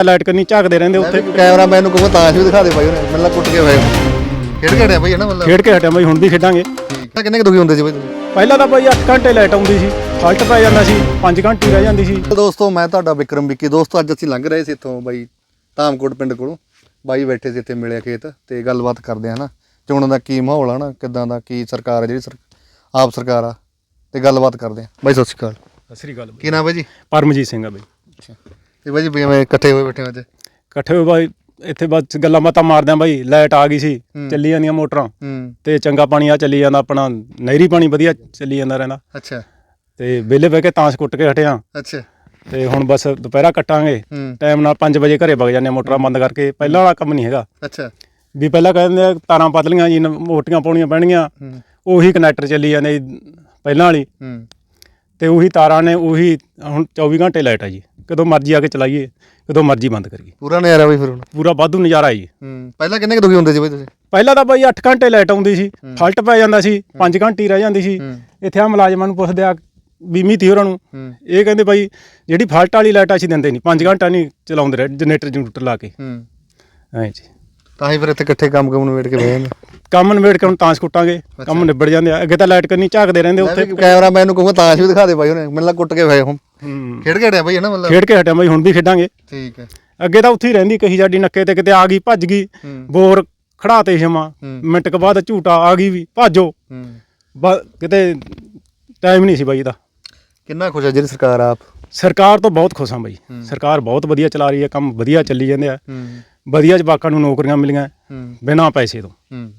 Light ਕੰਨੀ ਝਾਕਦੇ ਰਹਿੰਦੇ ਉੱਥੇ। ਕੈਮਰਾਮੈਨ ਨੂੰ ਕਹੋ ਤਾਸ਼ ਵੀ ਦਿਖਾ ਦੇ ਬਾਈ ਉਹਨੇ ਮੈਨੂੰ ਲੱਗਾ ਕੁੱਟ ਕੇ ਹੋਏ ਖੇਡ ਕੇ ਹਟਿਆ ਬਾਈ ਹੈ ਨਾ ਮਤਲਬ? ਖੇਡ ਕੇ ਹਟਿਆ ਬਾਈ ਹੁਣ ਵੀ ਖੇਡਾਂਗੇ। ਠੀਕ ਆ ਕਿੰਨੇ ਕੁ ਦੁਖੀ ਹੁੰਦੇ ਸੀ ਤੁਸੀਂ? ਪਹਿਲਾਂ ਤਾਂ ਬਾਈ 8 ਘੰਟੇ ਲਾਈਟ ਆਉਂਦੀ ਸੀ ਫਾਲਟ ਪੈ ਜਾਂਦਾ ਸੀ 5 ਘੰਟੇ ਰਹਿ ਜਾਂਦੀ ਸੀ। ਦੋਸਤੋ ਮੈਂ ਤੁਹਾਡਾ ਵਿਕਰਮ ਵਿੱਕੀ ਦੋਸਤੋ ਅੱਜ ਅਸੀਂ ਲੰਘ ਰਹੇ ਸੀ ਇੱਥੋਂ ਬਾਈ ਧਾਮਕੋਟ ਪਿੰਡ ਕੋਲੋਂ। ਬਾਈ ਬੈਠੇ ਸੀ ਇੱਥੇ ਮਿਲਿਆ ਖੇਤ ਤੇ ਗੱਲਬਾਤ ਕਰਦੇ ਆ ਨਾ ਚੋਣਾਂ ਦਾ ਕੀ ਮਾਹੌਲ ਆ ਨਾ ਕਿੱਦਾਂ ਦਾ ਕੀ ਸਰਕਾਰ ਆ ਜਿਹੜੀ ਸਰ ਆਪ ਸਰਕਾਰ ਆ ਤੇ ਗੱਲਬਾਤ ਕਰਦੇ ਆ। ਬਾਈ ਸਤਿ ਸ਼੍ਰੀ ਅਕਾਲ। ਸਤਿ ਸ੍ਰੀ ਅਕਾਲ ਕੀ ਨਾਮ ਹੈ ਜੀ? ਪਰਮਜੀਤ ਸਿੰਘ ਆ ਬਾਈ। ਤੇ ਬਾਈ ਜੀ ਕਿਵੇਂ ਇਕੱਠੇ ਹੋਏ ਬੈਠੇ ਹੋ ਅੱਜ? ਇਕੱਠੇ ਹੋਏ ਬਾਈ ਇੱਥੇ ਬਸ ਗੱਲਾਂ ਬਾਤਾਂ ਮਾਰਦੇ ਆ ਬਾਈ ਲਾਈਟ ਆ ਗਈ ਸੀ ਚੱਲੀ ਜਾਂਦੀਆਂ ਮੋਟਰਾਂ। ਹੂੰ। ਤੇ ਚੰਗਾ ਪਾਣੀ ਆ ਚੱਲੀ ਜਾਂਦਾ ਆਪਣਾ ਨਹਿਰੀ ਪਾਣੀ ਵਧੀਆ ਚੱਲੀ ਜਾਂਦਾ ਰਹਿੰਦਾ। ਅੱਛਾ। ਤੇ ਵਿਹਲੇ ਬਹਿ ਕੇ ਤਾਂਸ ਕੁੱਟ ਕੇ ਹਟਿਆ ਅੱਛਾ। ਤੇ ਹੁਣ ਬਸ ਦੁਪਹਿਰਾ ਕੱਟਾਂਗੇ। ਹੂੰ। ਟਾਈਮ ਨਾਲ 5 ਵਜੇ ਘਰੇ ਵਗ ਜਾਂਦੇ ਹਾਂ, ਮੋਟਰਾਂ ਬੰਦ ਕਰਕੇ। ਪਹਿਲਾਂ ਵਾਲਾ ਕੰਮ ਨਹੀਂ ਹੈਗਾ। ਅੱਛਾ। ਵੀ ਪਹਿਲਾਂ ਕਹਿੰਦੇ ਆ ਤਾਰਾਂ ਪਤਲੀਆਂ ਜੀ ਨ- ਮੋਟੀਆਂ ਪਾਉਣੀਆਂ ਪੈਣਗੀਆਂ। ਹੂੰ। ਉਹੀ ਕਨੈਕਟਰ ਚੱਲੀ ਜਾਂਦੇ ਜੀ ਪਹਿਲਾਂ ਵਾਲੀ। ਹੂੰ। ਤੇ ਉਹੀ ਤਾਰਾਂ ਨੇ ਉਹੀ ਹੁਣ 24 ਘੰਟੇ ਲਾਈਟ ਆ ਜੀ। ਕਦੋਂ ਮਰਜ਼ੀ ਆ ਕੇ ਚਲਾਈਏ ਕਦੋਂ ਮਰਜ਼ੀ ਬੰਦ ਕਰੀਏ। ਪੂਰਾ ਨਜ਼ਾਰਾ ਬਾਈ ਫਿਰ ਹੁਣ। ਪੂਰਾ ਵਾਧੂ ਨਜ਼ਾਰਾ ਜੀ। ਹੂੰ ਪਹਿਲਾਂ ਕਿੰਨੇ ਕੁ ਦੁਖੀ ਹੁੰਦੇ ਸੀ ਬਾਈ ਤੁਸੀਂ? ਪਹਿਲਾਂ ਤਾਂ ਬਾਈ 8 ਘੰਟੇ ਲਾਈਟ ਆਉਂਦੀ ਸੀ ਫਾਲਟ ਪੈ ਜਾਂਦਾ ਸੀ 5 ਘੰਟੇ ਹੀ ਰਹਿ ਜਾਂਦੀ ਸੀ। ਇੱਥੇ ਆ ਮੁਲਾਜ਼ਮਾਂ ਨੂੰ ਪੁੱਛਦੇ ਆ ਬੀਮੀ ਤੀ ਹੋਰਾਂ ਨੂੰ। ਇਹ ਕਹਿੰਦੇ ਬਾਈ ਜਿਹੜੀ ਫਾਲਟ ਵਾਲੀ ਲਾਈਟ ਅਸੀਂ ਦਿੰਦੇ ਨਹੀਂ 5 ਘੰਟਾ ਨਹੀਂ ਚਲਾਉਂਦੇ ਰਹੇ ਜਨਰੇਟਰ ਜਨਰੇਟਰ ਲਾ ਕੇ। ਹੂੰ। ਐਂ ਜੀ। ਤਾਂ ਹੀ ਫਿਰ ਇੱਥੇ ਇਕੱਠੇ ਕੰਮ ਕੰਮ ਨੂੰ ਵੇਟ ਕੇ ਬਹਿ ਜਾਂਦੇ। ਕੰਮ ਨਿਬੇੜ ਕੇ ਹੁਣ ਤਾਂਸ ਕੁੱਟਾਂਗੇ ਕੰਮ ਨਿਬੜ ਜਾਂਦੇ ਆ। ਅੱਗੇ ਤਾਂ ਲਾਈਟ ਕੰਨੀ ਝਾਕਦੇ ਰਹਿੰਦੇ ਉੱਥੇ। ਕੈਮਰਾਮੈਨ ਨੂੰ ਕਹੋ ਤਾਸ਼ ਵੀ ਦਿਖਾ ਦੇ ਬਾਈ ਉਹਨੇ ਮੈਨੂੰ ਲੱਗਾ ਕੁੱਟ ਕੇ ਹੋਏ ਹੁਣ। ਹੂੰ। ਖੇਡ ਕੇ ਹਟਿਆ ਬਾਈ ਹੈ ਨਾ ਮਤਲਬ? ਖੇਡ ਕੇ ਹਟਿਆ ਬਾਈ ਹੁਣ ਵੀ ਖੇਡਾਂਗੇ। ਠੀਕ ਹੈ। ਅੱਗੇ ਤਾਂ ਉੱਥੇ ਹੀ ਰਹਿੰਦੀ ਕਹੀ ਸਾਡੀ ਨੱਕੇ ਤੇ ਕਿਤੇ ਆ ਗਈ ਭੱਜ ਗਈ। ਹੂੰ। ਬੋਰ ਖੜਾਤੇ ਜਮਾ ਹੂੰ। ਮਿੰਟ ਕੁ ਬਾਅਦ ਝੂਟਾ ਆ ਗਈ ਵੀ ਭਾਜੋ। ਹੂੰ। ਬ- ਕਿਤੇ ਟਾਈਮ ਨਹੀਂ ਸੀ ਬਾਈ ਦਾ ਕਿੰਨਾ ਖੁਸ਼ ਹੈ ਜਿਹੜੀ ਸਰਕਾਰ ਆਪ? ਸਰਕਾਰ ਤੋਂ ਬਹੁਤ ਖੁਸ਼ ਹਾਂ ਬਾਈ। ਸਰਕਾਰ ਬਹੁਤ ਵਧੀਆ ਚਲਾ ਰਹੀ ਹੈ ਕੰਮ ਵਧੀਆ ਚੱਲੀ ਜਾਂਦੇ ਆ। ਹੂੰ। ਵਧੀਆ ਜਵਾਕਾਂ ਨੂੰ ਨੌਕਰੀਆਂ ਮਿਲੀਆਂ ਹੂੰ। ਬਿਨਾਂ ਪੈਸੇ ਤੋਂ। ਹੂੰ।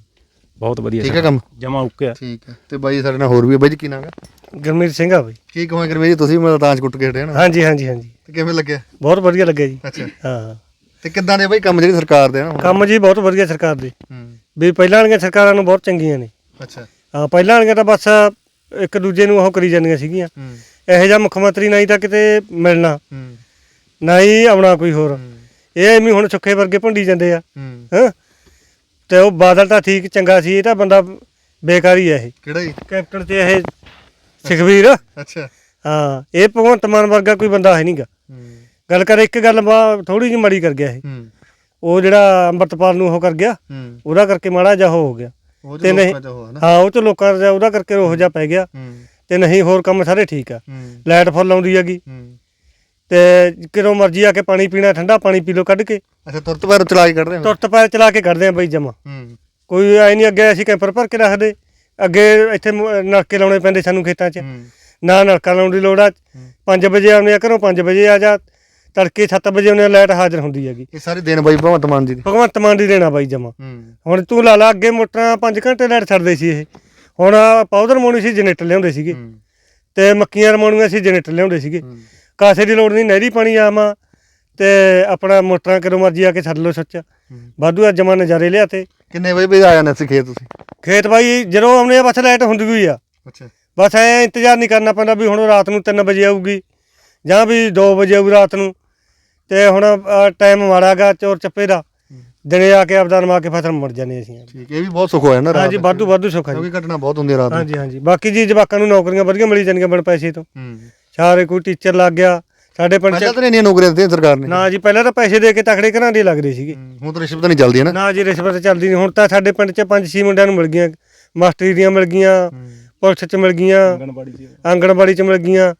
ਬਹੁਤ ਵਧੀਆ ਠੀਕ ਹੈ ਕੰਮ? ਜਮਾ ਓਕੇ ਆ। ਠੀਕ ਹੈ। ਤੇ ਬਾਈ ਸਾਡੇ ਨਾਲ ਹੋਰ ਵੀ ਹੈ। ਬਾਈ ਜੀ ਕੀ ਨਾਮ ਹੈ? ਗੁਰਮੀਤ ਸਿੰਘ ਆ ਬਈ। ਕੀ ਕਹਾਂ ਗੁਰਮੀਤ ਜੀ ਤੁਸੀਂ ਮੇਰਾ ਤਾਂਜ ਕੁੱਟ ਕੇ ਹਟੇ ਨਾ? ਹਾਂਜੀ ਹਾਂਜੀ ਹਾਂਜੀ। ਤੇ ਕਿਵੇਂ ਲੱਗਿਆ? ਬਹੁਤ ਵਧੀਆ ਲੱਗਿਆ ਜੀ। ਅੱਛਾ। ਹਾਂ। ਤੇ ਕਿੱਦਾਂ ਦੇ ਬਾਈ ਕੰਮ ਜਿਹੜੀ ਸਰਕਾਰ ਦੇ ਨਾ? ਕੰਮ ਜੀ ਬਹੁਤ ਵਧੀਆ ਸਰਕਾਰ ਦੇ। ਹੂੰ। ਵੀ ਪਹਿਲਾਂ ਵਾਲੀਆਂ ਸਰਕਾਰਾਂ ਨੂੰ ਬਹੁਤ ਚੰਗੀਆਂ ਨੇ। ਅੱਛਾ। ਹਾਂ ਪਹਿਲਾਂ ਵਾਲੀਆਂ ਤਾਂ ਬਸ ਇੱਕ ਦੂਜੇ ਨੂੰ ਉਹ ਕਰੀ ਜਾਂਦੀਆਂ ਸੀਗੀਆਂ। ਹੂੰ। ਇਹੋ ਜਿਹਾ ਮੁੱਖ ਮੰਤਰੀ ਨਹੀਂ ਤਾਂ ਕਿਤੇ ਮਿਲਣਾ। ਹੂੰ। ਨਾ ਹੀ ਆਉਣਾ ਕੋਈ ਹੋਰ। ਇਹ ਐਵੇਂ ਹੁਣ ਸੁੱਖੇ ਵਰਗੇ ਭੰਡੀ ਜਾਂਦੇ ਆ। ਹੂੰ। ਹਾਂ। ਤੇ ਉਹ ਬਾਦਲ ਤਾਂ ਠੀਕ ਚੰਗਾ ਸੀ ਇਹ ਤਾਂ ਬੰਦਾ ਬੇਕਾਰ ਹੀ ਆ ਇਹ। ਕਿਹੜਾ ਜੀ? ਕੈਪਟਨ ਤੇ ਇਹ ਸੁਖਵੀਰ ਅੱਛਾ। ਹਾਂ ਇਹ ਭਗਵੰਤ ਮਾਨ ਵਰਗਾ ਕੋਈ ਬੰਦਾ ਹੈ ਨਹੀਂਗਾ। ਹੂੰ। ਗੱਲ ਕਰ ਇੱਕ ਗੱਲ ਥੋੜੀ ਜਿਹੀ ਮਾੜੀ ਕਰ ਗਿਆ ਇਹ। ਹੂੰ। ਉਹ ਜਿਹੜਾ ਅੰਮ੍ਰਿਤਪਾਲ ਨੂੰ ਉਹ ਕਰ ਗਿਆ ਹੂੰ। ਉਹਦਾ ਕਰਕੇ ਮਾੜਾ ਜਿਹਾ ਹੋ ਗਿਆ। ਤੇ ਜੋ ਨਹੀਂ ਹੈ ਹਾਂ ਉਹ ਚ ਲੋਕਾਂ ਦਾ ਉਹਦਾ ਕਰਕੇ ਉਹ ਜਿਹਾ ਪੈ ਗਿਆ। ਹੂੰ। ਤੇ ਨਹੀਂ ਹੋਰ ਕੰਮ ਸਾਰੇ ਠੀਕ ਆ। ਹੂੰ। ਲਾਈਟ ਫੁੱਲ ਆਉਂਦੀ ਹੈਗੀ। ਹੂੰ। ਤੇ ਕਿਦੋਂ ਮਰਜ਼ੀ ਆ ਕੇ ਪਾਣੀ ਪੀਣਾ ਠੰਡਾ ਪਾਣੀ ਪੀ ਲਓ ਕੱਢ ਕੇ। ਅੱਛਾ ਤੁਰਤ ਪੈਰ ਚਲਾ ਕੇ ਕੱਢ ਰਹੇ ਹੋ? ਤੁਰਤ ਪੈਰ ਚਲਾ ਕੇ ਕੱਢਦੇ ਆ ਬਈ ਜਮਾ। ਹੂੰ। ਕੋਈ ਐ ਨਹੀਂ ਅੱਗੇ ਅਸੀਂ ਕੈਂਪਰ ਭਰ ਕੇ ਰੱਖਦੇ। ਅੱਗੇ ਇੱਥੇ ਮ- ਨਲਕੇ ਲਾਉਣੇ ਪੈਂਦੇ ਸਾਨੂੰ ਖੇਤਾਂ 'ਚ। ਹੂੰ। ਨਾ ਨਲਕਾ ਲਾਉਣ ਦੀ ਲੋੜ ਆ। 5 ਵਜੇ ਆਉਂਦੇ ਆ ਘਰੋਂ 5 ਵਜੇ ਆ ਜਾ। ਤੜਕੇ 7 ਵਜੇ ਆ ਲਾਈਟ ਹਾਜ਼ਰ ਹੁੰਦੀ ਹੈਗੀ। ਇਹ ਸਾਰੇ ਦਿਨ ਬਾਈ ਭਗਵੰਤ ਮਾਨ ਜੀ ਦੀ। ਭਗਵੰਤ ਮਾਨ ਦੀ ਦੇਣਾ ਬਾਈ ਜਮਾ। ਹੂੰ। ਹੁਣ ਤੂੰ ਲਾ ਲਾ ਅੱਗੇ ਮੋਟਰਾਂ 5 ਘੰਟੇ ਲਾਈਟ ਛੱਡਦੇ ਸੀ ਇਹ। ਹੁਣ ਪਾਊਡਰ ਮੋਣੀ ਸੀ ਜਨਰੇਟਰ ਲਿਆਉਂਦੇ ਸੀਗੇ। ਹੂੰ। ਤੇ ਮੱਕੀਆਂ ਰਮਾਉਣੀਆਂ ਸੀ ਜਨਰੇਟਰ ਲਿਆਉਂਦੇ ਸੀਗੇ। ਹੂੰ। ਕਾਸੇ ਦੀ ਲੋੜ ਨਹੀਂ ਨਹਿਰੀ ਪਾਣੀ ਆਮਾ ਤੇ ਆਪਣਾ ਮੋਟਰਾਂ ਕਦੋਂ ਮਰਜ਼ੀ ਆ ਕੇ ਛੱਡ ਲਓ ਸੱਚ ਵਾਧੂ ਅੱਜ ਜਮਾ ਨਜ਼ਾਰੇ ਲਿਆ ਤੇ। ਕਿੰਨੇ ਵਜੇ ਵੀ ਆ ਜਾਂਦੇ ਸੀ ਖੇਤ ਤੁਸੀਂ? ਖੇਤ ਬਾਈ ਜਦੋਂ ਆਉਣੇ ਆ ਬਸ ਲਾਈਟ ਹੁੰਦੀ ਹੋਈ ਆ। ਅੱਛਾ। ਬਸ ਐ ਇੰਤਜ਼ਾਰ ਨਹੀਂ ਕਰਨਾ ਪੈਂਦਾ ਵੀ ਹੁਣ ਰਾਤ ਨੂੰ 3 ਵਜੇ ਆਊਗੀ ਜਾਂ ਵੀ 2 ਵਜੇ ਆਊ ਰਾਤ ਨੂੰ। ਤੇ ਹੁਣ ਟਾਈਮ ਮਾੜਾਗਾ ਚੋਰ ਚੱਪੇ ਦਾ। ਦਿਨੇ ਆ ਕੇ ਆਪਦਾ ਨਮਾ ਕੇ ਫਸਲ ਮੁੜ ਜਾਂਦੇ ਅਸੀਂ। ਠੀਕ ਇਹ ਵੀ ਬਹੁਤ ਸੁੱਖ ਹੋਇਆ ਨਾ ਰਾਤ ਹਾਂਜੀ ਵਾਧੂ ਵਾਧੂ ਸੁੱਖ ਜੀ। ਕਿਉਂਕਿ ਘਟਨਾ ਬਹੁਤ ਹੁੰਦੀ ਹੈ ਰਾਤ ਨੂੰ। ਹਾਂਜੀ ਹਾਂਜੀ। ਬਾਕੀ ਜੀ ਜਵਾਕਾਂ ਨੂੰ ਨੌਕਰੀਆਂ ਵਧੀਆ ਮਿਲੀ ਜਾਂਦੀਆਂ ਬਣ ਪੈਸੇ ਤੋਂ। ਹੂੰ। ਸਾਰੇ ਕੋਈ ਟੀਚਰ ਲੱਗ ਗਿਆ। ਸਾਡੇ ਪਿੰਡ ਪਹਿਲਾਂ ਚ ਤਾਂ ਨਹੀਂ ਇੰਨੀਆਂ ਨੌਕਰੀਆਂ ਦਿੱਤੀਆਂ ਸਰਕਾਰ ਨੇ। ਨਾ ਜੀ ਪਹਿਲਾਂ ਤਾਂ ਪੈਸੇ ਦੇ ਕੇ ਤਕੜੇ ਘਰਾਂ ਦੇ ਲੱਗਦੇ ਸੀਗੇ। ਹੂੰ, ਹੁਣ ਤਾਂ ਰਿਸ਼ਵਤ ਨਹੀਂ ਚੱਲਦੀ ਹੈ ਨਾ। ਨਾ ਜੀ ਰਿਸ਼ਵਤ ਚੱਲਦੀ ਨਹੀਂ। ਹੁਣ ਤਾਂ ਸਾਡੇ ਪਿੰਡ 'ਚ ਪੰਜ ਛੇ ਮੁੰਡਿਆਂ ਨੂੰ ਮਿਲ ਗਈਆਂ। ਮਾਸਟਰੀ ਦੀਆਂ ਮਿਲ ਗਈਆਂ ਪੁਲਿਸ 'ਚ ਮਿਲ ਗਈਆਂ ਆਂਗਣਵਾੜੀ ਚ। ਆਂਗਣਵਾੜੀ 'ਚ ਮਿਲ ਗਈਆਂ।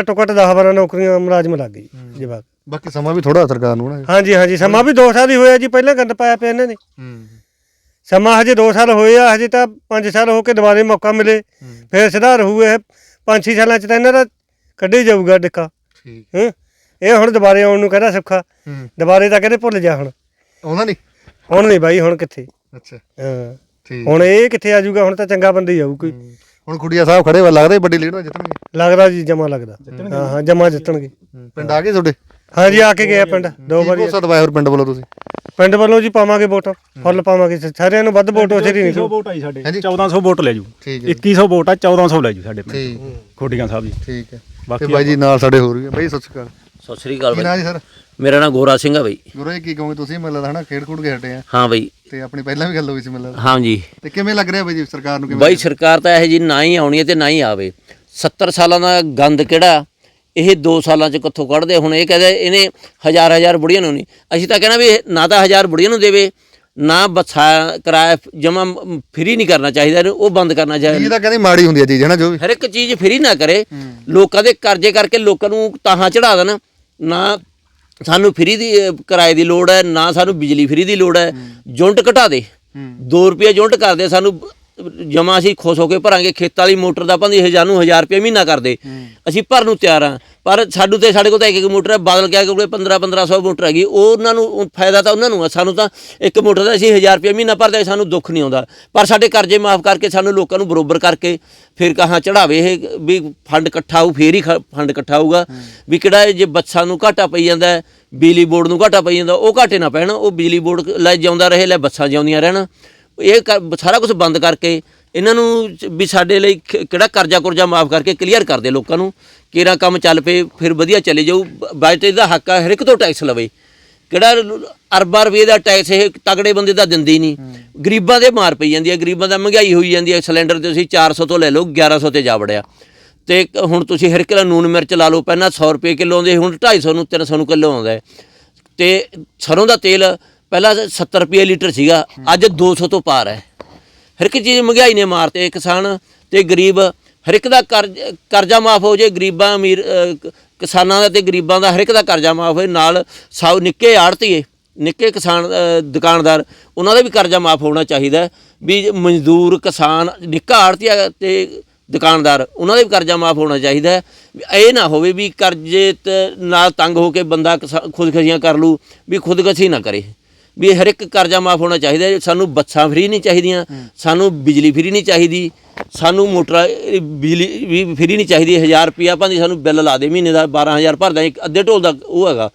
ਘੱਟੋ ਘੱਟ 10 12 ਨੌਕਰੀਆਂ ਮੁਲਾਜ਼ਮ ਲੱਗ ਗਈ ਜਵਾਕ ਬਾਕੀ ਸਮਾਂ ਵੀ ਥੋੜਾ ਸਰਕਾਰ ਨੂੰ ਨਾ। ਹਾਂਜੀ ਹਾਂਜੀ ਸਮਾਂ ਵੀ 2 ਸਾਲ ਹੀ ਹੋਇਆ ਜੀ ਪਹਿਲਾਂ ਗੰਦ ਪਾਇਆ ਪਿਆ ਇਹਨਾਂ ਨੇ। ਹੂੰ। ਸਮਾਂ ਹਜੇ 2 ਸਾਲ ਹੋਏ ਆ ਹਜੇ ਤਾਂ 5 ਸਾਲ ਹੋ ਕੇ ਦੁਬਾਰੇ ਮੌਕਾ ਮਿਲੇ। ਫਿਰ ਸੁਧਾਰ ਹੋਏ 5-6 ਸਾਲਾਂ 'ਚ ਤਾਂ ਇਹਨਾਂ ਦਾ ਕੱਢੇ ਜਾਊਗਾ ਡਿੱਕਾ। ਠੀਕ। ਹੈਂ? ਇਹ ਹੁਣ ਦੁਬਾਰੇ ਆਉਣ ਨੂੰ ਕਹਿੰਦਾ ਸੁੱਖਾ। ਹੂੰ। ਦੁਬਾਰੇ ਤਾਂ ਕਹਿੰਦੇ ਭੁੱਲ ਜਾ ਹੁਣ। ਆਉਂਦਾ ਨਹੀਂ? ਹੁਣ ਨਹੀਂ ਬਾਈ ਹੁਣ ਕਿੱਥੇ? ਅੱਛਾ। ਹਾਂ। ਠੀਕ। ਹੁਣ ਇਹ ਕਿੱਥੇ ਆ ਜਾਊਗਾ ਹੁਣ ਤਾਂ ਚੰਗਾ ਬੰਦਾ ਹੀ ਆਊ ਕੋਈ ਹੁਣ ਖੁੱਡੀਆ ਸਾਹਿਬ ਖੜੇ ਵਾ ਲੱਗਦਾ ਵੱਡੀ ਲੀਡਰ ਜਿੱਤਣਗੇ। ਲੱਗਦਾ ਜੀ ਜਮਾ ਲੱਗਦਾ। ਹਾਂ ਹਾਂ ਜਮਾ ਜਿੱਤਣਗੇ। ਪਿੰਡ ਆ ਗਏ ਤੁਹਾਡੇ? ਹਾਂ ਜੀ ਆ ਕੇ ਗਏ ਆ ਪਿੰਡ। ਦੋ ਵਾਰੀ। ਬਹੁਤ ਸਦਵਾਇਆ ਹੋਰ ਪਿੰਡ ਵੱਲੋਂ ਤੁਸੀਂ? ਪਿੰਡ ਵੱਲੋਂ ਜੀ ਪਾਵਾਂਗੇ ਵੋਟ। ਫੁੱਲ ਪਾਵਾਂਗੇ। ਸਾਰਿਆਂ ਨੂੰ ਵੱਧ ਵੋਟ ਉਸੇ ਦੀ 2100 ਨਿਕਲੂ ਵੋਟ ਆਈ ਸਾਡੇ। ਹਾਂਜੀ। 1400 ਵੋਟ ਲੈ ਜੂ। ਠੀਕ ਹੈ 2100 ਵੋਟ ਆ 1400 ਲੈ ਜੂ ਸਾਡੇ ਪਿੰਡ। ਠੀਕ। ਖੋਡੀਆਂ ਸਾਹਿਬ ਜੀ। ਠੀਕ ਹੈ। ਤੇ ਬਾਈ ਜੀ ਨਾਲ ਸਾਡੇ ਹੋਰ ਵੀ ਆ। ਬਾਈ ਸਤਿ ਸ਼੍ਰੀ ਅਕਾਲ। ਸਤਿ ਸ੍ਰੀ ਅਕਾਲ ਕੀ ਬਾਈ। ਜੀ ਸਰ? ਮੇਰਾ ਨਾਮ ਗੋਰਾ ਸਿੰਘ ਆ ਬਈ। ਗੁਰੂ ਜੀ ਕੀ ਕਹੋਗੇ ਤੁਸੀਂ? ਮੈਨੂੰ ਲੱਗਦਾ ਹਨਾ ਖੇਡ ਖੂਡ ਕੇ ਹਟੇ ਆ। ਹਾਂ ਬਈ। ਤੇ ਆਪਣੀ ਪਹਿਲਾਂ ਵੀ ਗੱਲ ਹੋਈ ਸੀ ਮੈਨੂੰ ਲੱਗਦਾ। ਹਾਂ ਜੀ। ਤੇ ਕਿਵੇਂ ਲੱਗ ਰਿਹਾ ਬਾਈ ਜੀ ਸਰਕਾਰ ਨੂੰ ਕਿਵੇਂ ਬਾਈ ਸਰਕਾਰ ਤਾਂ ਇਹ ਜੀ ਨਾ ਹੀ ਆਉਣੀ ਹੈ ਤੇ ਨਾ ਹੀ ਆਵੇ। 70 ਸਾਲਾਂ ਦਾ ਗੰਦ ਕਿਹੜਾ? ਇਹ 2 ਸਾਲਾਂ ਚ ਕਿੱਥੋਂ ਕੱਢਦੇ ਹੁਣ ਇਹ ਕਹਿੰਦੇ ਇਹਨੇ ਹਜ਼ਾਰ ਹਜ਼ਾਰ ਬੁੜੀਆਂ ਨੂੰ ਨਹੀਂ। ਅਸੀਂ ਤਾਂ ਕਹਿੰਦਾ ਵੀ ਇਹ ਨਾ ਤਾਂ ਹਜ਼ਾਰ ਬੁੜੀਆਂ ਨੂੰ ਦੇਵੇ। ਨਾ ਬੱਸਾ ਕਿਰਾਇਆ ਜਮਾ ਫ੍ਰੀ ਨਹੀਂ ਕਰਨਾ ਚਾਹੀਦਾ ਇਹਨੂੰ ਉਹ ਬੰਦ ਕਰਨਾ ਚਾਹੀਦਾ। ਇਹ ਤਾਂ ਕਹਿੰਦੇ ਮਾੜੀ ਹੁੰਦੀ ਹੈ ਚੀਜ਼ ਹੈ ਨਾ ਜੋ ਵੀ। ਹਰ ਇੱਕ ਚੀਜ਼ ਫ੍ਰੀ ਨਾ ਕਰੇ। ਲੋਕਾਂ ਦੇ ਕਰਜ਼ੇ ਕਰਕੇ ਲੋਕਾਂ ਨੂੰ ਤਾਹਾਂ ਚੜਾ ਦੇਣ। ਨਾ ਸਾਨੂੰ ਫ੍ਰੀ ਦੀ ਅਹ, ਕਿਰਾਏ ਦੀ ਲੋੜ ਹੈ ਨਾ ਸਾਨੂੰ ਬਿਜਲੀ ਫ੍ਰੀ ਦੀ ਲੋੜ ਹੈ। ਯੂਨਿਟ ਘਟਾ ਦੇ। 2 ਰੁਪਏ ਯੂਨਿਟ ਕਰਦੇ ਸਾਨੂੰ ਜਮਾ ਅਸੀਂ ਖੁਸ਼ ਹੋ ਕੇ ਭਰਾਂਗੇ ਖੇਤਾਂ ਵਾਲੀ ਮੋਟਰ ਦਾ ਭਾਵੇਂ ਹਜ਼ਾਰ ਨੂੰ 1000 ਰੁਪਏ ਮਹੀਨਾ ਕਰਦੇ। ਅਸੀਂ ਭਰਨ ਨੂੰ ਤਿਆਰ ਹਾਂ ਪਰ ਸਾਡੂ ਤੇ ਸਾਡੇ ਕੋਲ ਤਾਂ ਇੱਕ ਇੱਕ ਮੋਟਰ ਹੈ ਬਦਲ ਗਿਆ ਕੋਲੇ 15 1500 ਮੋਟਰ ਹੈਗੀ। ਉਹ ਉਹਨਾਂ ਨੂੰ ਫਾਇਦਾ ਤਾਂ ਉਹਨਾਂ ਨੂੰ ਆ। ਸਾਨੂੰ ਤਾਂ ਇੱਕ ਮੋਟਰ ਦਾ ਅਸੀਂ 1000 ਰੁਪਏ ਮਹੀਨਾ ਭਰਦੇ ਸਾਨੂੰ ਦੁੱਖ ਨਹੀਂ ਆਉਂਦਾ। ਪਰ ਸਾਡੇ ਕਰਜ਼ੇ ਮਾਫ ਕਰਕੇ ਸਾਨੂੰ ਲੋਕਾਂ ਨੂੰ ਬਰੋਬਰ ਕਰਕੇ ਫਿਰ ਕਹਾਂ ਚੜਾਵੇ ਇਹ ਵੀ ਫੰਡ ਇਕੱਠਾ ਹੋਊ ਫੇਰ ਹੀ ਫੰਡ ਇਕੱਠਾ ਹੋਊਗਾ। ਵੀ ਕਿਹੜਾ ਇਹ ਜੇ ਬੱਸਾਂ ਨੂੰ ਘਾਟਾ ਪਈ ਜਾਂਦਾ ਹੈ, ਬਿਜਲੀ ਬੋਰਡ ਨੂੰ ਘਾਟਾ ਪਈ ਜਾਂਦਾ ਉਹ ਘਾਟੇ ਨਾ ਪੈਣ। ਉਹ ਬਿਜਲੀ ਬੋਰਡ ਲੈ ਜਿਉਂਦਾ ਰਹੇ ਲੈ ਬੱਸਾਂ ਜਿਉਂਦੀਆਂ ਰਹਿਣ। ਇਹ ਕ- ਸਾਰਾ ਕੁਝ ਬੰਦ ਕਰਕੇ ਇਹਨਾਂ ਨੂੰ ਵੀ ਸਾਡੇ ਲਈ ਖ- ਕਿਹੜਾ ਕਰਜ਼ਾ ਕੁਰਜ਼ਾ ਮਾਫ ਕਰਕੇ ਕਲੀਅਰ ਕਰ ਦੇ ਲੋਕਾਂ ਨੂੰ ਕਿਹੜਾ ਕੰਮ ਚੱਲ ਪਏ ਫਿਰ ਵਧੀਆ ਚੱਲੇ ਜਾਊ। ਬਜਟ ਇਹਦਾ ਹੱਕ ਆ ਹਰ ਇੱਕ ਤੋਂ ਟੈਕਸ ਲਵੇ। ਕਿਹੜਾ ਲ- ਅਰਬਾਂ ਰੁਪਏ ਦਾ ਟੈਕਸ ਇਹ ਤਗੜੇ ਬੰਦੇ ਦਾ ਦਿੰਦੇ ਹੀ। ਨਹੀਂ ਗਰੀਬਾਂ ਦੇ ਮਾਰ ਪਈ ਜਾਂਦੀ ਹੈ ਗਰੀਬਾਂ ਦਾ ਮਹਿੰਗਾਈ ਹੋਈ ਜਾਂਦੀ ਹੈ ਸਿਲੰਡਰ ਤੇ ਤੁਸੀਂ 400 ਤੋਂ ਲੈ ਲਓ 1100 ਤੇ ਜਾ ਵੜਿਆ। ਤੇ ਇੱਕ ਹੁਣ ਤੁਸੀਂ ਹਰ ਕਿਲੋ ਨੂਨ ਮਿਰਚ ਲਾ ਲਓ ਪਹਿਲਾਂ 100 ਰੁਪਏ ਕਿਲੋ ਆਉਂਦੇ ਹੁਣ 250 ਨੂੰ 300 ਨੂੰ ਕਿਲੋ ਆਉਂਦਾ ਹੈ। ਤੇ ਸਰੋਂ ਦਾ ਤੇਲ ਪਹਿਲਾਂ 70 ਰੁਪਏ ਲੀਟਰ ਸੀਗਾ, ਅੱਜ 200 ਤੋਂ ਪਾਰ ਹੈ। ਹਰ ਇੱਕ ਚੀਜ਼ ਮਹਿੰਗਾਈ ਨੇ ਮਾਰਤੇ ਕਿਸਾਨ ਤੇ ਗਰੀਬ, ਹਰ ਇੱਕ ਦਾ ਕਰਜ਼, ਕਰਜ਼ਾ ਮਾਫ ਹੋ ਜੇ, ਗਰੀਬਾਂ, ਅਮੀਰ ਕਿਸਾਨਾਂ ਦਾ ਤੇ ਗਰੀਬਾਂ ਦਾ ਹਰ ਇੱਕ ਦਾ ਕਰਜ਼ਾ ਮਾਫ ਹੋਏ, ਨਾਲ ਸਭ ਨਿੱਕੇ ਆੜਤੀਏ, ਨਿੱਕੇ ਕਿਸਾਨ ਦੁਕਾਨਦਾਰ, ਉਹਨਾਂ ਦਾ ਵੀ ਕਰਜ਼ਾ ਮਾਫ ਹੋਣਾ ਚਾਹੀਦਾ ਵੀ ਮਜ਼ਦੂਰ, ਕਿਸਾਨ, ਨਿੱਕਾ ਆੜਤੀਆ ਤੇ ਦੁਕਾਨਦਾਰ, ਉਹਨਾਂ ਦਾ ਵੀ ਕਰਜ਼ਾ ਮਾਫ ਹੋਣਾ ਚਾਹੀਦਾ ਵੀ ਇਹ ਨਾ ਹੋਵੇ ਵੀ ਕਰਜ਼ੇ ਤੇ, ਨਾਲ ਤੰਗ ਹੋ ਕੇ ਬੰਦਾ ਕਿਸਾ- ਖੁਦਕਸ਼ੀਆਂ ਕਰ ਲੂ, ਵੀ ਖੁਦਕਸ਼ੀ ਨਾ ਕਰੇ। ਵੀ ਹਰ ਇੱਕ ਕਰਜ਼ਾ ਮਾਫ ਹੋਣਾ ਚਾਹੀਦਾ ਹੈ। ਸਾਨੂੰ ਬੱਸਾਂ ਫ੍ਰੀ ਨਹੀਂ ਚਾਹੀਦੀਆਂ ਸਾਨੂੰ ਬਿਜਲੀ ਫ੍ਰੀ ਨਹੀਂ ਚਾਹੀਦੀ ਸਾਨੂੰ ਮੋਟਰ ਬਿਜਲੀ ਵੀ ਫ੍ਰੀ ਨਹੀਂ ਚਾਹੀਦੀ 1000 ਰੁਪਿਆ ਭਾਂਦੀ ਸਾਨੂੰ ਬਿੱਲ ਲਾ ਦੇ ਮਹੀਨੇ ਦਾ 12000 ਭਰਦਾ ਇੱਕ ਅੱਧੇ ਢੋਲ ਦਾ ਉਹ ਹੈਗਾ।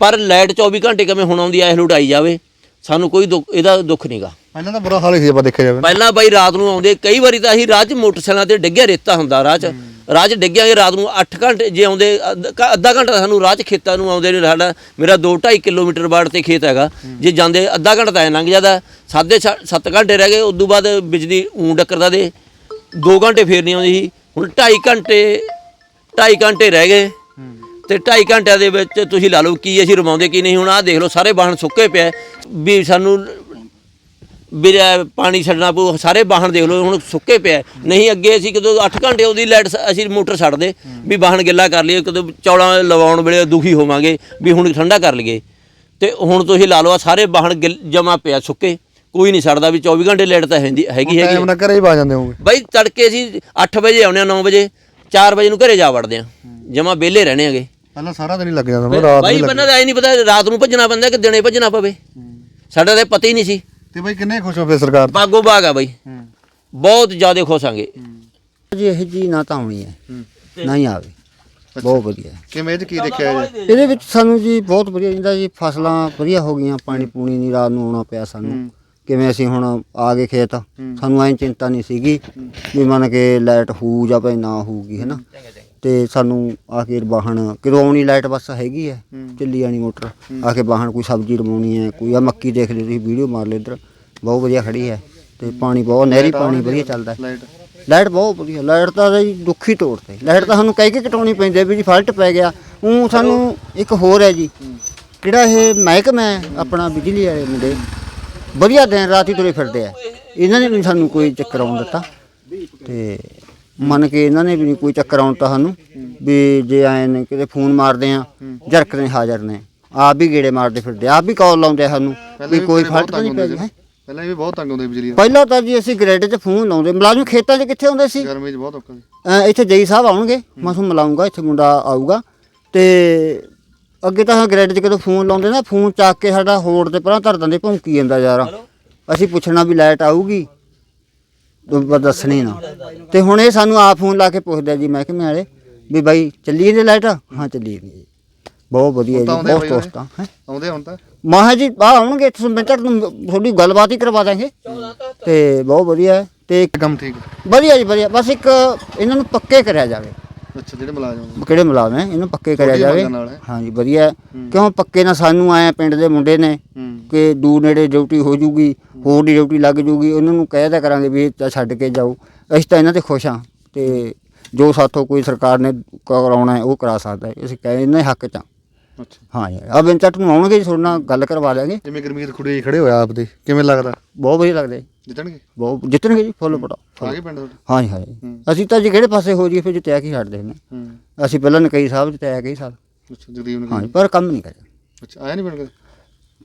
ਪਰ ਲਾਈਟ 24 ਘੰਟੇ ਕਿਵੇਂ ਹੁਣ ਆਉਂਦੀ ਐ ਇਹ ਲੁਟਾਈ ਜਾਵੇ ਸਾਨੂੰ ਕੋਈ ਦੁੱਖ ਇਹਦਾ ਦੁੱਖ ਨਹੀਂਗਾ ਪਹਿਲਾਂ ਤਾਂ ਬੁਰਾ ਹਾਲ ਹੀ ਸੀ ਆਪਾਂ ਦੇਖਿਆ ਜਾਵੇ। ਪਹਿਲਾਂ ਬਾਈ ਰਾਤ ਨੂੰ ਆਉਂਦੇ ਕਈ ਵਾਰੀ ਤਾਂ ਅਸੀਂ ਰਾਹ 'ਚ ਮੋਟਰਸਾਈਕਲਾਂ ਤੇ ਡਿੱਗਿਆ ਰੇਤਾ ਹੁੰਦਾ ਰਾਹ 'ਚ। ਰਾਹ 'ਚ ਡਿੱਗਿਆਂਗੇ ਰਾਤ ਨੂੰ 8 ਘੰਟੇ ਜੇ ਆਉਂਦੇ, ਅੱਧ- ਕ- ਅੱਧਾ ਘੰਟਾ ਸਾਨੂੰ ਰਾਹ 'ਚ ਖੇਤਾਂ ਨੂੰ ਆਉਂਦੇ ਨੇ, ਸਾਡਾ, ਮੇਰਾ 2.5 ਕਿਲੋਮੀਟਰ ਬਾੜ ਤੇ ਖੇਤ ਹੈਗਾ, ਜੇ ਜਾਂਦੇ ਅੱਧਾ ਘੰਟਾ ਤਾਂ ਐਂ ਲੰਘ ਜਾਂਦਾ, ਸਾਢੇ 7 ਘੰਟੇ ਰਹਿ ਗਏ ਉਸ ਤੋਂ ਬਾਅਦ ਬਿਜਲੀ ਊਂ ਡੱਕਰਦਾ ਦੇ 2 ਘੰਟੇ ਫੇਰ ਨਹੀਂ ਆਉਂਦੀ ਸੀ, ਹੁਣ 2.5 ਘੰਟੇ 2.5 ਘੰਟੇ ਰਹਿ ਗਏ, ਤੇ 2.5 ਘੰਟਿਆਂ ਦੇ ਵਿੱਚ ਤੁਸੀਂ ਲਾ ਲਓ ਕੀ ਅਸੀਂ ਰਵਾਉਂਦੇ ਕੀ ਨਹੀਂ, ਹੁਣ ਆਹ ਦੇਖ ਲਓ, ਸਾਰੇ ਵਾਹਨ ਸੁੱਕੇ ਪਏ ਵੀ ਸਾਨੂੰ ਵੀ ਪਾਣੀ ਛੱਡਣਾ ਪਊ ਸਾਰੇ ਵਾਹਨ ਦੇਖ ਲਓ ਹੁਣ ਸੁੱਕੇ ਪਿਆ ਨਹੀਂ ਅੱਗੇ ਅਸੀਂ ਕਦੋਂ 8 ਘੰਟੇ ਉਹਦੀ ਲਾਈਟ ਅਸੀਂ ਮੋਟਰ ਛੱਡਦੇ ਵੀ ਵਾਹਨ ਗਿੱਲਾ ਕਰ ਲਈਏ ਕਦੋਂ ਚੌਲਾਂ ਲਵਾਉਣ ਵੇਲੇ ਦੁਖੀ ਹੋਵਾਂਗੇ ਵੀ ਹੁਣ ਠੰਡਾ ਕਰ ਲਈਏ। ਤੇ ਹੁਣ ਤੁਸੀਂ ਲਾ ਲਓ ਸਾਰੇ ਵਾਹਨ ਜਮਾ ਪਿਆ ਸੁੱਕੇ ਕੋਈ ਨਹੀਂ ਛੱਡਦਾ ਵੀ 24 ਘੰਟੇ ਲਾਈਟ ਤਾਂ ਹੈਗੀ ਹੈਗੀ ਹੈਗੀ ਟਾਈਮ ਨਾਲ ਘਰੇ ਹੀ ਪਾ ਜਾਂਦੇ ਹੋਗੇ ਬਾਈ ਤੜਕੇ ਅਸੀਂ 8 ਵਜੇ ਆਉਂਦੇ ਆ 9 ਵਜੇ 4 ਵਜੇ ਨੂੰ ਘਰੇ ਜਾ ਵੜਦੇ ਆ ਜਮਾ ਵਿਹਲੇ ਰਹਿਣੇ ਆਗੇ। ਪਹਿਲਾਂ ਸਾਰਾ ਦਿਨ ਹੀ ਲੱਗ ਜਾਂਦਾ ਰਾਤ ਬਾਈ ਬੰਨਾ ਦਾ ਐ ਨਹੀਂ ਪਤਾ ਰਾਤ ਨੂੰ ਭੱਜਣਾ ਪੈਂਦਾ ਕਿ ਦਿਨੇ ਭੱਜਣਾ ਪਵੇ। ਸਾਡਾ ਤਾਂ ਪਤਾ ਹੀ ਨਹੀਂ ਸੀ। ਤੇ ਬਾਈ ਕਿੰਨੇ ਖੁਸ਼ ਹੋ ਫੇ ਸਰਕਾਰ ਤੋਂ? ਬਾਗੋ ਬਾਗ ਆ ਬਾਈ। ਬਹੁਤ ਜ਼ਿਆਦਾ ਖੁਸ਼ ਆਂਗੇ। ਜੀ ਇਹ ਜੀ ਨਾ ਤਾਂ ਆਉਣੀ ਹੈ। ਨਾ ਹੀ ਆਵੇ। ਬਹੁਤ ਵਧੀਆ। ਕਿਵੇਂ ਇਹ ਚ ਕੀ ਦੇਖਿਆ ਜੀ? ਇਹਦੇ ਵਿੱਚ ਸਾਨੂੰ ਜੀ ਬਹੁਤ ਵਧੀਆ ਜਿੰਦਾ ਜੀ ਫਸਲਾਂ ਵਧੀਆ ਹੋ ਗਈਆਂ ਪਾਣੀ ਪੂਣੀ ਨਹੀਂ ਰਾਤ ਨੂੰ ਆਉਣਾ ਪਿਆ ਸਾਨੂੰ। ਕਿਵੇਂ ਅਸੀਂ ਹੁਣ ਆ ਗਏ ਖੇਤ। ਸਾਨੂੰ ਐਂ ਚਿੰਤਾ ਨਹੀਂ ਸੀਗੀ ਵੀ ਮੰਨ ਕੇ ਲਾਈਟ ਹੋਊ ਜਾਂ ਭਾਈ ਨਾ ਹੋਊਗੀ ਹੈਨਾ ਤੇ ਸਾਨੂੰ ਆ ਕੇ ਵਾਹਣ ਕਿਦੋਂ ਆਉਣੀ ਲਾਈਟ ਬਸ ਹੈਗੀ ਹੈ। ਚੱਲੀ ਜਾਣੀ ਮੋਟਰ ਆ ਕੇ ਵਾਹਣ ਕੋਈ ਸਬਜ਼ੀ ਰਮਾਉਣੀ ਹੈ ਕੋਈ ਆ ਮੱਕੀ ਦੇਖ ਲਈ ਤੁਸੀਂ ਵੀਡੀਓ ਮਾਰ ਲਓ ਇੱਧਰ ਬਹੁਤ ਵਧੀਆ ਖੜੀ ਹੈ ਤੇ ਪਾਣੀ ਬਹੁਤ ਨਹਿਰੀ ਪਾਣੀ ਵਧੀਆ ਚੱਲਦਾ ਹੈ। ਲਾਈਟ। ਲਾਈਟ ਬਹੁਤ ਵਧੀਆ ਲਾਈਟ ਤਾਂ ਜੀ ਦੁੱਖੀ ਤੋੜ ਤੇ ਲਾਈਟ ਤਾਂ ਸਾਨੂੰ ਕਹਿ ਕੇ ਕਟਾਉਣੀ ਪੈਂਦੀ ਹੈ ਵੀ ਜੀ ਫਾਲਟ ਪੈ ਗਿਆ ਉਹ ਸਾਨੂੰ ਇੱਕ ਹੋਰ ਹੈ ਜੀ ਕਿਹੜਾ ਇਹ ਮਹਿਕਮਾ ਹੈ ਆਪਣਾ ਬਿਜਲੀ ਵਾਲੇ ਮੁੰਡੇ ਵਧੀਆ ਦਿਨ ਰਾਤ ਹੀ ਤੁਰੇ ਫਿਰਦੇ ਆ ਇਹਨਾਂ ਨੇ ਵੀ ਸਾਨੂੰ ਕੋਈ ਚੱਕਰ ਆਉਣ ਦਿੱਤਾ ਤੇ ਮੰਨ ਕੇ ਇਹਨਾਂ ਨੇ ਵੀ ਨਹੀਂ ਕੋਈ ਚੱਕਰ ਆਉਣ ਤਾਂ ਸਾਨੂੰ ਵੀ ਜੇ ਆਏ ਨੇ ਕਿਤੇ ਫੋਨ ਮਾਰਦੇ ਆ ਜਰਕ ਨੇ ਹਾਜ਼ਰ ਨੇ। ਆਪ ਵੀ ਗੇੜੇ ਮਾਰਦੇ ਫਿਰਦੇ ਆਪ ਵੀ ਕਾਲ ਲਾਉਂਦੇ ਆ ਸਾਨੂੰ ਵੀ ਕੋਈ ਫਾਲਟ ਤਾਂ ਨਹੀਂ ਪੈ। ਪਹਿਲਾਂ ਵੀ ਬਹੁਤ ਤੰਗ ਹੁੰਦੇ ਬਿਜਲੀ ਪਹਿਲਾਂ ਤਾਂ ਜੀ ਅਸੀਂ ਗ੍ਰੈਡ 'ਚ ਫੋਨ ਲਾਉਂਦੇ ਮੁਲਾਜ਼ਮ ਖੇਤਾਂ 'ਚ ਕਿੱਥੇ ਹੁੰਦੇ ਸੀ? ਗਰਮੀ ਚ ਬਹੁਤ ਔਖਾ ਇੱਥੇ ਜਈ ਸਾਹਿਬ ਆਉਣਗੇ ਮੈਂ ਤੁਹਾਨੂੰ ਮਿਲਾਉਂਗਾ ਇੱਥੇ ਮੁੰਡਾ ਆਊਗਾ। ਤੇ ਅੱਗੇ ਤਾਂ ਗ੍ਰੈਡ 'ਚ ਕਦੋਂ ਫੋਨ ਲਾਉਂਦੇ ਨਾ ਫੋਨ ਚੱਕ ਕੇ ਸਾਡਾ ਹੋੜ ਤੇ ਪਰਾਂ ਧਰ ਦਿੰਦੇ ਭੌਂਕੀ ਜਾਂਦਾ ਯਾਰ। ਅਸੀਂ ਪੁੱਛਣਾ ਵੀ ਲਾਈਟ ਆਊਗੀ। ਦੱਸਣੀ ਨਾ। ਤੇ ਹੁਣ ਇਹ ਸਾਨੂੰ ਆ ਫੋਨ ਲਾ ਕੇ ਪੁੱਛਦਾ ਜੀ ਮਹਿਕਮੇ ਵਾਲੇ ਵੀ ਬਾਈ ਚੱਲੀ ਇਹਦੀ ਲਾਈਟ? ਹਾਂ ਚੱਲੀ ਜੀ। ਬਹੁਤ ਵਧੀਆ ਜੀ ਬਹੁਤ? ਦੋਸਤਾਂ ਹੈ। ਆਉਂਦੇ ਹੁਣ ਤਾਂ। ਮਹਾ ਜੀ ਆ ਆਉਣਗੇ ਤੁਸੀਂ ਮੈਂ ਤੁਹਾਨੂੰ ਤੁਹਾਡੀ ਗੱਲਬਾਤ ਹੀ ਕਰਵਾ ਦਾਂਗੇ। ਤੇ ਬਹੁਤ ਵਧੀਆ ਹੈ ਤੇ ਕੰਮ ਠੀਕ। ਵਧੀਆ ਜੀ ਵਧੀਆ। ਬਸ ਇੱਕ ਇਹਨਾਂ ਨੂੰ ਪੱਕੇ ਕਰਿਆ ਜਾਵੇ। ਅੱਛਾ ਜਿਹੜੇ ਮੁਲਾਜ਼ਮ ਕਿਹੜੇ ਮੁਲਾਜ਼ਮ ਹੈ? ਇਹਨੂੰ ਪੱਕੇ ਕਰਿਆ ਜਾਵੇ। ਮੰਗਾਂ ਨਾਲ ਹੈ। ਹਾਂਜੀ ਵਧੀਆ। ਕਿਉਂ ਪੱਕੇ ਨਾਲ ਸਾਨੂੰ ਆਏ ਪਿੰਡ ਦੇ ਮੁੰਡੇ ਨੇ ਹੂੰ। ਕਿ ਦੂਰ ਨੇੜੇ ਡਿਊਟੀ ਹੋ ਜੂਗੀ ਹੋਰ ਦੀ ਡਿਊਟੀ ਲੱਗ ਜੂਗੀ ਉਹਨਾਂ ਨੂੰ ਕਹਿ ਦਿਆ ਕਰਾਂਗੇ ਵੀ ਇਹ ਤਾਂ ਛੱਡ ਕੇ ਜਾਓ। ਅਸੀਂ ਤਾਂ ਇਹਨਾਂ ਤੇ ਖੁਸ਼ ਹਾਂ ਤੇ ਜੋ ਸਾਥੋਂ ਕੋਈ ਸਰਕਾਰ ਨੇ ਕਰਾਉਣਾ ਹੈ ਉਹ ਕਰਾ ਸਕਦਾ ਹੈ। ਅਸੀਂ ਕਹੇ ਇਹਨਾਂ ਹੱਕ ਚ ਹਾਂ। ਹਾਂ ਜੀ ਆ ਬੈਂਚਟ ਨੂੰ ਆਉਣਗੇ ਜੀ ਤੁਹਾਡੇ ਨਾਲ ਗੱਲ ਕਰਵਾ ਲਾਂਗੇ। ਜਿਵੇਂ ਗੁਰਮੀਤ ਖੁੜੇ ਖੜੇ ਹੋਇਆ ਆਪਦੇ? ਕਿਵੇਂ ਲੱਗਦਾ? ਬਹੁਤ ਵਧੀਆ ਲੱਗਦਾ ਜੀ। ਜਿੱਤਣਗੇ? ਬਹੁਤ ਜਿੱਤਣਗੇ ਜੀ ਫੁੱਲ ਪਟਾ ਆ ਗਏ ਪਿੰਡ ਤੁਹਾਡੇ? ਹਾਂ ਜੀ ਹਾਂ। ਜੀ ਹੂੰ। ਅਸੀਂ ਤਾਂ ਜੀ ਕਿਹੜੇ ਪਾਸੇ ਹੋ ਜੀ ਫਿਰ ਜਿੱਤਿਆ ਕੀ ਛੱਡਦੇ ਨੇ। ਹੂੰ। ਅਸੀਂ ਪਹਿਲਾਂ ਨਕਈ ਸਾਹਿਬ ਜਿੱਤਿਆ ਕਈ ਸਾਲ ਅੱਛਾ ਜਗਦੀਪ ਹਾਂ ਜੀ ਪਰ ਕੰਮ ਨਹੀਂ ਕਰਿਆ। ਅੱਛਾ ਆਇਆ ਨਹੀਂ ਪਿੰਡ ਕਦੇ?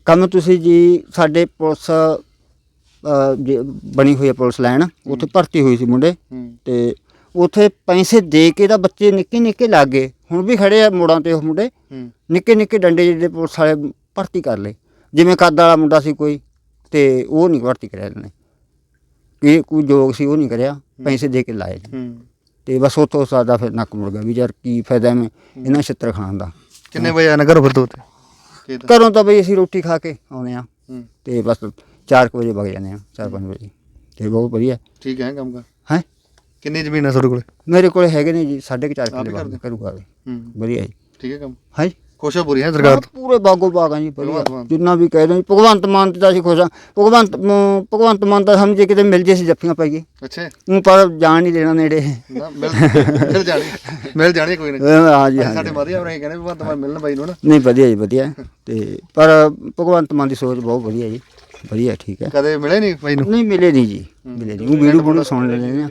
ਕੰਮ ਤੁਸੀਂ ਜੀ ਸਾਡੇ ਪੁਲਿਸ ਅ, ਜੇ ਬਣੀ ਹੋਈ ਹੈ ਪੁਲਿਸ ਲਾਈਨ ਉੱਥੇ ਭਰਤੀ ਹੋਈ ਸੀ ਮੁੰਡੇ। ਹੂੰ। ਤੇ ਉੱਥੇ ਪੈਸੇ ਦੇ ਕੇ ਤਾਂ ਬੱਚੇ ਨਿੱਕੇ ਨਿੱਕੇ ਲੱਗੇ ਹੁਣ ਵੀ ਖੜੇ ਆ ਮੋੜਾਂ ਤੇ ਉਹ ਮੁੰਡੇ। ਹੂੰ। ਨਿੱਕੇ ਨਿੱਕੇ ਡੰਡੇ ਜਿਹੜੇ ਪੁਲਿਸ ਵਾਲੇ ਭਰਤੀ ਕਰ ਲਏ। ਜਿਵੇਂ ਕੱਦ ਵਾਲਾ ਮੁੰਡਾ ਸੀ ਕੋਈ ਤੇ ਉਹ ਨਹੀਂ ਭਰਤੀ ਕਰਿਆ ਇਹਨਾਂ ਨੇ। ਇਹ ਕੋਈ ਜੋਗ ਸੀ ਉਹ ਨਹੀਂ ਕਰਿਆ। ਪੈਸੇ ਦੇ ਕੇ ਲਾਏ। ਜੀ। ਹੂੰ। ਤੇ ਬਸ ਉੱਥੋਂ ਸਾਡਾ ਫਿਰ ਨੱਕ ਮੁੜ ਗਿਆ ਵੀ ਯਾਰ ਕੀ ਫਾਇਦਾ ਮੈਂ ਇਹਨਾਂ ਛਿੱਤਰ ਖਾਣ ਦਾ। ਕਿੰਨੇ ਵਜੇ ਆਣਾ ਘਰੋਂ ਫਿਰ ਤੂੰ? ਉੱਥੇ ਖੇਤ ਘਰੋਂ ਤਾਂ ਬਈ ਅਸੀਂ ਰੋਟੀ ਖਾ ਕੇ ਆਉਨੇ ਆ ਹੂੰ। ਤੇ ਬਸ 4 ਵਜੇ ਵਗ ਜਾਂਦੇ ਆ 4-5 ਵਜੇ। ਤੇ ਬਹੁਤ ਵਧੀਆ। ਠੀਕ ਹੈ ਕੰਮ ਕਰ। ਹੈ? ਕਿੰਨੀ ਜ਼ਮੀਨ ਹੈ ਤੁਹਾਡੇ ਕੋਲ? ਮੇਰੇ ਕੋਲ ਹੈਗੇ ਨੇ ਜੀ 4.5 ਆਪ ਹੀ ਕਿੱਲੇ ਬਾਗ? ਕਰੂਗਾ ਹੂੰ। ਵਧੀਆ ਜੀ। ਠੀਕ ਹੈ ਕੰਮ? ਹੈ ਜੀ ਖੁਸ਼ ਹੋ ਪੂਰੀ ਹੈ ਸਰਕਾਰ ਤੋਂ ਪੂਰੇ ਬਾਗੋ ਬਾਗ ਆ ਜੀ ਵਧੀਆ। ਭਗਵੰਤ ਮਾਨ। ਜਿੰਨਾ ਵੀ ਕਹਿ ਦੋ ਭਗਵੰਤ ਮਾਨ ਤੇ ਅਸੀਂ ਖੁਸ਼ ਆ ਭਗਵੰਤ ਭਗਵੰਤ ਮਾਨ ਤਾਂ ਸਮਝੇ ਕਿਤੇ ਮਿਲ ਜੇ ਸੀ ਜੱਫੀਆਂ ਪਾਈਏ ਅੱਛਾ। ਉਹ ਪਰ ਜਾਣ ਨਹੀਂ ਦੇਣਾ ਨੇੜੇ। ਮਿਲ ਜਾਣੀ। ਮਿਲ ਜਾਣੀ ਕੋਈ ਨਾ ਹਾਂ ਜੀ ਸਾਡੇ। ਮਾਧਿਅਮ ਰਾਹੀਂ ਕਹਿੰਦੇ ਵੀ ਬੰਦ ਮਿਲਣ ਬਾਈ ਨੂੰ ਨਾ। ਨਹੀਂ ਵਧੀਆ ਜੀ ਵਧੀਆ। ਤੇ ਪਰ ਭਗਵੰਤ ਮਾਨ ਦੀ ਸੋਚ ਬਹੁਤ ਵਧੀਆ ਜੀ। ਵਧੀਆ ਠੀਕ ਹੈ। ਕਦੇ ਮਿਲੇ ਨਹੀਂ ਬਾਈ ਨੂੰ? ਨਹੀਂ ਮਿਲੇ ਨਹੀਂ ਜੀ ਮਿਲੇ ਨਹੀਂ। ਉਹ ਵੀਡੀਓ ਵੀਡੀਓ ਸੁਣ ਲੈਂਦੇ ਨੇ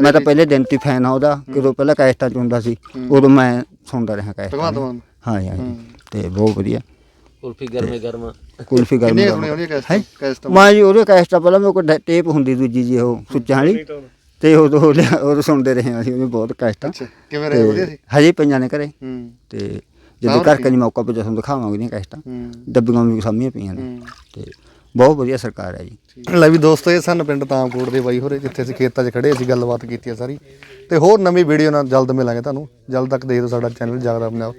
ਮੈਂ ਤਾਂ ਪਹਿਲੇ ਦਿਨ ਤੋਂ ਫੈਨ ਆ ਉਹਦਾ ਕਦੋਂ ਪਹਿਲਾਂ ਕੈਸਟਾਂ ਚ ਹੁੰਦਾ ਸੀ ਉਦੋਂ ਮੈਂ ਸੁਣਦਾ ਰਿਹਾ ਕੈਸਟਾਂ। ਹਾਂ ਜੀ, ਹਾਂ ਤੇ ਬਹੁਤ ਵਧੀਆ। ਕੁਲਫੀ ਗਰਮੇ ਗਰਮ। ਕੁਲਫੀ ਗਰਮ ਉਹਨੇ ਮੈਂ ਜੀ ਉਹਦੇ ਕੈਸਟਾਂ ਪਹਿਲਾਂ ਮੇਰੇ ਕੋਲ ਟੇਪ ਹੁੰਦੀ ਦੂਜੀ ਜੀ ਉਹ ਸੁੱਚਾਂ ਵਾਲੀ। ਤੇ ਉਦੋਂ ਉਹਦੇ- ਉਦੋਂ ਸੁਣਦੇ ਰਹੇ ਅਸੀਂ ਉਹਦੇ ਬਹੁਤ ਕੈਸਟਾਂ। ਅੱਛਾ ਕਿਵੇਂ ਰਹੇ? ਵਧੀਆ ਸੀ? ਹਜੇ ਪਈਆਂ ਨੇ ਘਰੇ। ਤੇ ਜਦੋਂ ਹੋਰ ਘਰ ਕੀ? ਕਨੀ ਮੌਕਾ ਪੇ ਤੁਹਾਨੂੰ ਦਿਖਾਵਾਂਗੇ ਦੀਆਂ ਕੈਸਟਾਂ। ਡੱਬੀਆਂ ਵੀ ਸਾਹਮਣੇ ਪਈਆਂ ਨੇ। ਤੇ ਬਹੁਤ ਵਧੀਆ ਸਰਕਾਰ ਹੈ ਜੀ। ਲੈ ਵੀ ਦੋਸਤੋ, ਇਹ ਸਨ ਪਿੰਡ ਤਾਮਕੋਟ ਦੇ ਬਾਈ ਹੋਰੇ, ਜਿੱਥੇ ਅਸੀਂ ਖੇਤਾਂ 'ਚ ਖੜੇ ਅਸੀਂ ਗੱਲਬਾਤ ਕੀਤੀ ਹੈ ਸਾਰੀ। ਤੇ ਹੋਰ ਨਵੀਂ ਵੀਡੀਓ ਨਾਲ ਜਲਦ ਮਿਲਾਂਗੇ ਤੁਹਾਨੂੰ। ਜਲਦ ਤੱਕ ਦੇਖ ਦਿਓ ਸਾਡਾ ਚੈਨਲ ਜਾਗਦਾ ਪੰਜਾਬ।